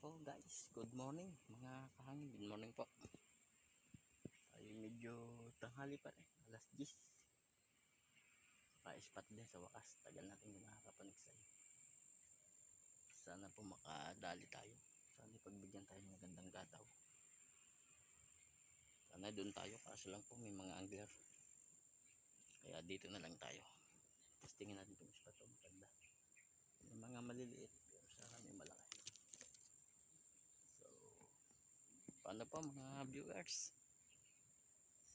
po guys, good morning mga kahangin, good morning po. Ay medyo tanghali pa rin, alas 10. Saka-spot din sa wakas, tagal natin hindi nakakapanigsay. Sana po makadali tayo. Sana pagbigyan tayo ng magandang gataw. Sana doon tayo, kaso lang po may mga angler. Kaya dito na lang tayo. Tapos tingnan natin kung spot po maganda. May mga maliliit, pero sana may malaki. So, paano po mga viewers?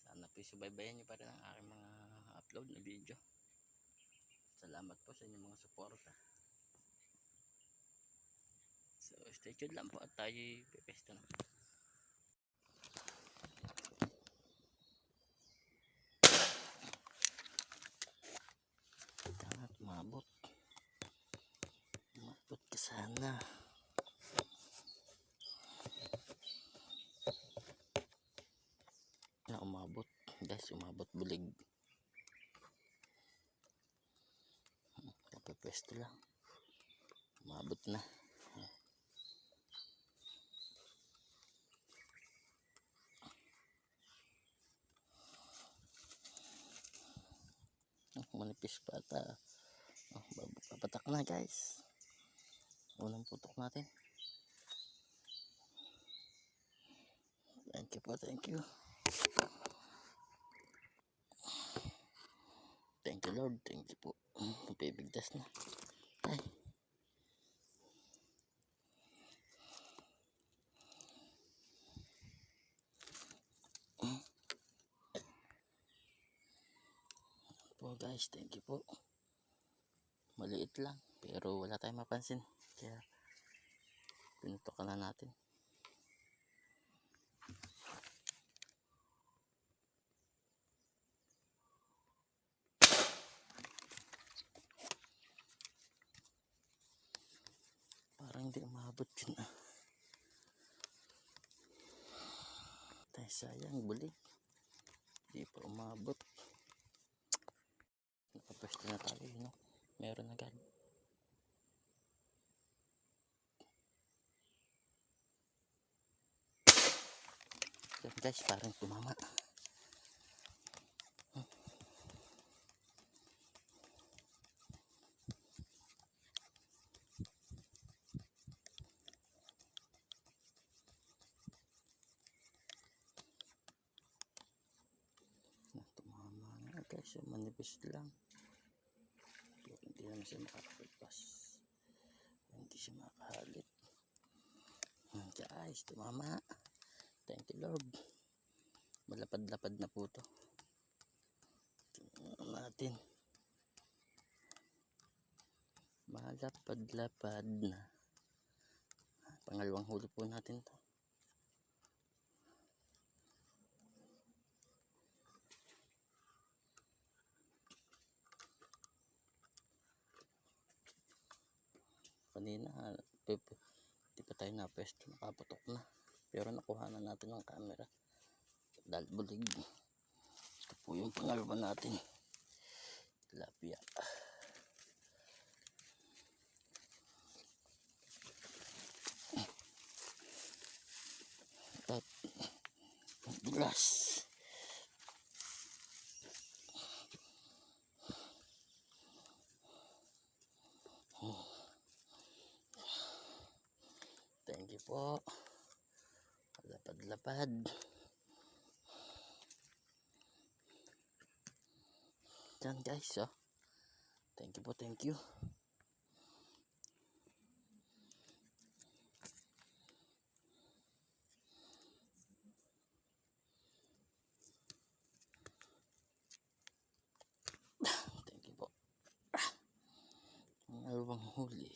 Sana po subaybayan nyo pa rin ang aking mga upload na video. Salamat po sa inyong mga suporta. So, stay tuned lang po at tayo pepesto na. Sana umabot. Umabot ka sana. na umabot guys umabot bulig. Kapapwesto lang. Umabot na. Oh, manipis pa ata oh, papatak na guys. Unang putok natin. Thank you po thank you You Lord, thank you po. Pipigtas na. Ay. Mm. Po guys, thank you po. Maliit lang, pero wala tayong mapansin. Kaya pinutokan na natin. Parang hindi umabot yun ah. Tay sayang bulig. Hindi pa umabot. Nakapwesto na tayo yun no? Meron agad. Yan guys, parang tumama. na tumama yung manipis lang. Pero hindi naman siya makakapagpas. Hindi siya makahalit Hmm, guys tumama. Thank you lord. Malapad-lapad na po to. Tingnan natin. Malapad-lapad na. Pangalawang huli po natin to kanina di pa tayo na pwesto nakaputok na. Pero nakuha na natin ng camera. Dahil bulig. Ito po yung pangalawa natin. Tilapia at dulas Thank you po. Lapad-lapad. Yan guys, oh. Thank you po, thank you. Thank you po. Ang alawang huli.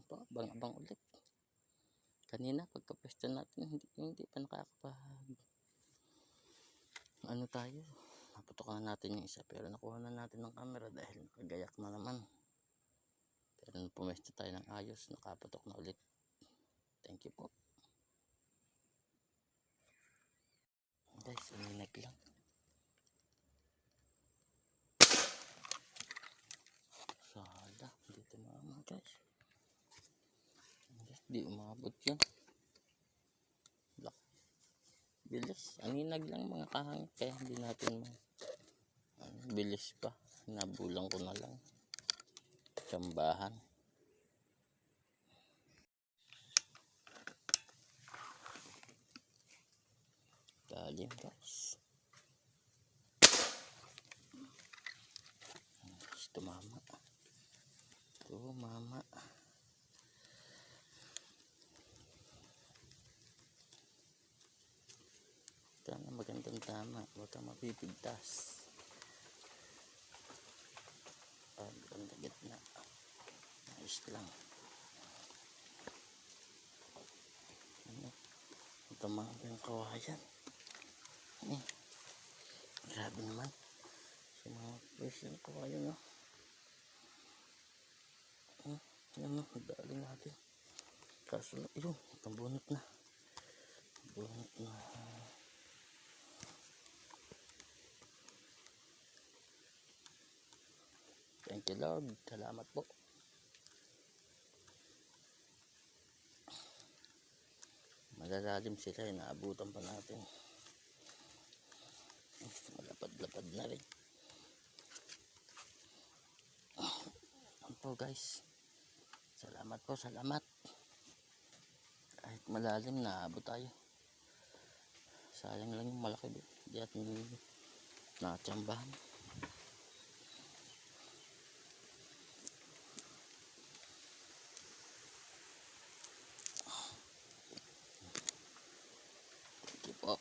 Yan po, abang-abang ulit. Kanina, pagka-pwesto natin, hindi, hindi pa nakakapag... Ano tayo? Naputokan na natin yung isa, pero nakuha na natin ng camera dahil nakagayak na naman. Pero nung pumwesto tayo ng ayos, nakaputok na ulit. Thank you po. Guys, uminig lang. guys. Di umabot yan. Lak. Bilis. Aninag lang mga kahangit. Kaya hindi natin ma... Bilis pa. Nabulang ko na lang. Tsambahan. Galing guys. Guys, tumama. Tumama. Sana magandang tama. Huwag kang mapipigtas. Ah, ganda gitna. Ayos lang. Ano? Tumama yung kawayan. Eh. Grabe naman. Sa mga pwes yung kawayan, no? Hmm, yan, no? Dali natin. Kaso na, yun, nabunot na. Bunot na. Thank you Lord. Salamat po. Malalalim sila. eh. Naabutan pa natin. Malapad-lapad na rin. Ano po guys. Salamat po. Salamat. Kahit malalim naabot tayo. Sayang lang yung malaki. Di at nakatsambahan. Thank you po.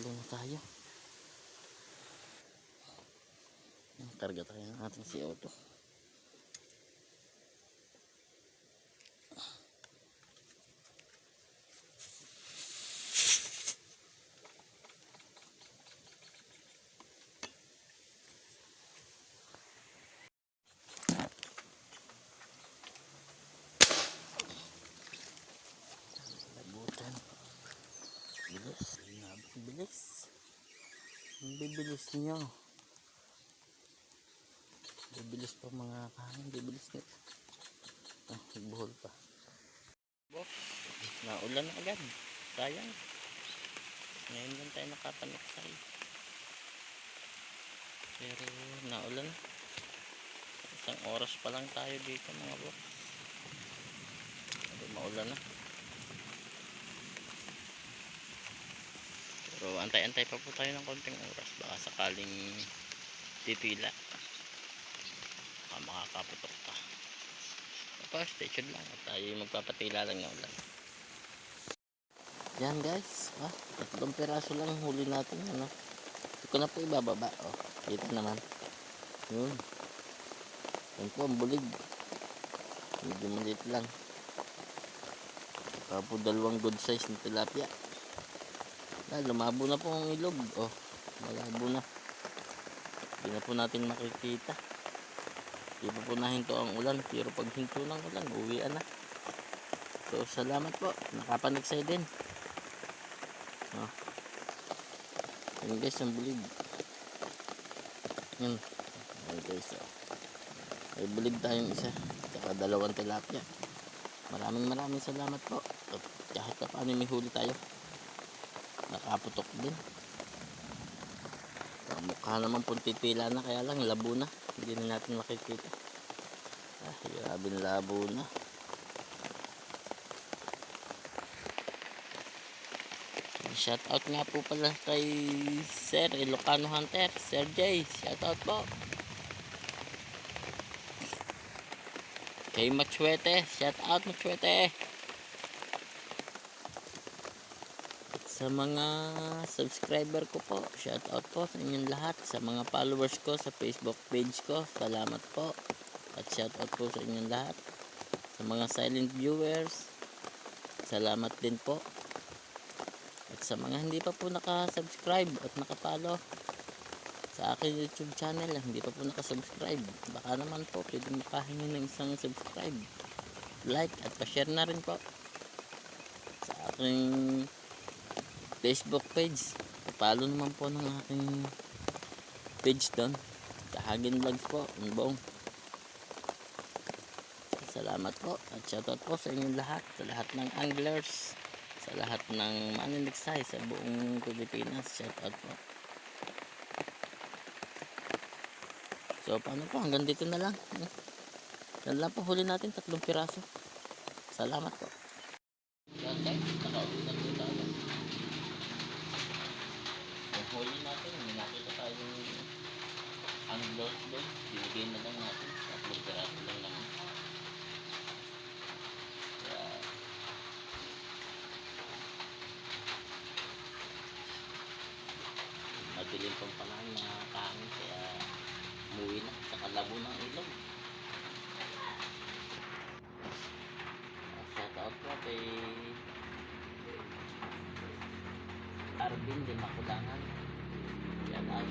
Tatlo na tayo. Karga tayo ng ating CO2. Labutan. Bilis. Labang bilis. Bibilis nyo. Bibilis pa mga kanin. Bibilis nyo. Ah, buhol pa. Naulan na agad. Sayang. Ngayon lang tayo nakapaniksay. Pero naulan na. Isang oras pa lang tayo dito mga. Pero maulan na. Pero antay-antay pa po tayo ng konting oras. Baka sakaling titila. Baka makakaputok pa. Stay tuned lang. Tayo magpapatila lang ng ulan. Yan guys. Ah, tatlong piraso lang huli natin. Ano? Hindi ko na po ibababa. Oh, kita naman. Yun. Yan po ang bulig. Medyo maliit lang. Saka po dalawang good size na tilapia. Ah, lumabo na po ang ilog. Oh, malabo na. Hindi na po natin makikita. Hindi pa po nahinto ang ulan. Pero pag hinto ng ulan, uwian na. So, salamat po. Nakapaniksay din. Oh. Yan guys, ang bulig. Yan. Yan guys. Oh. May bulig tayong isa. Tsaka dalawang tilapia. Maraming maraming salamat po. Kahit pa paano may huli tayo nakaputok din. Mukha naman pong titila na kaya lang labo na. Hindi na natin makikita. Ah grabe labo na. Shout out nga po pala kay Sir Ilocano Hunter. Sir Jay shout out po. Kay Machwete shout out Machwete sa mga subscriber ko po. Shout out po sa inyong lahat sa mga followers ko sa facebook page ko. Salamat po. At shout out po sa inyong lahat. Sa mga silent viewers salamat din po. At sa mga hindi pa po nakasubscribe at nakapalo sa aking youtube channel hindi pa po nakasubscribe baka naman po pwede makahingi ng isang subscribe. Like at pa-share na rin po sa aking Facebook page. Pakipalo naman po ng aking page doon. Kahagin Vlogs po. Ang buong. Salamat po. At shoutout po sa inyong lahat. Sa lahat ng anglers. Sa lahat ng maniniksay sa buong Pilipinas. Shoutout po. So paano po? Hanggang dito na lang. Hmm. Yan lang po huli natin. Tatlong piraso. Salamat po. Guys. Nakauwi na po tayo. Huli natin. May nakita tayong anglers doon. Binigay na lang natin. Tatlong piraso lang naman. Kaya madilim pang panahon na kain kaya umuwi na sa kalabo ng ilog. Shout out po kay din, din makulangan. Yan ang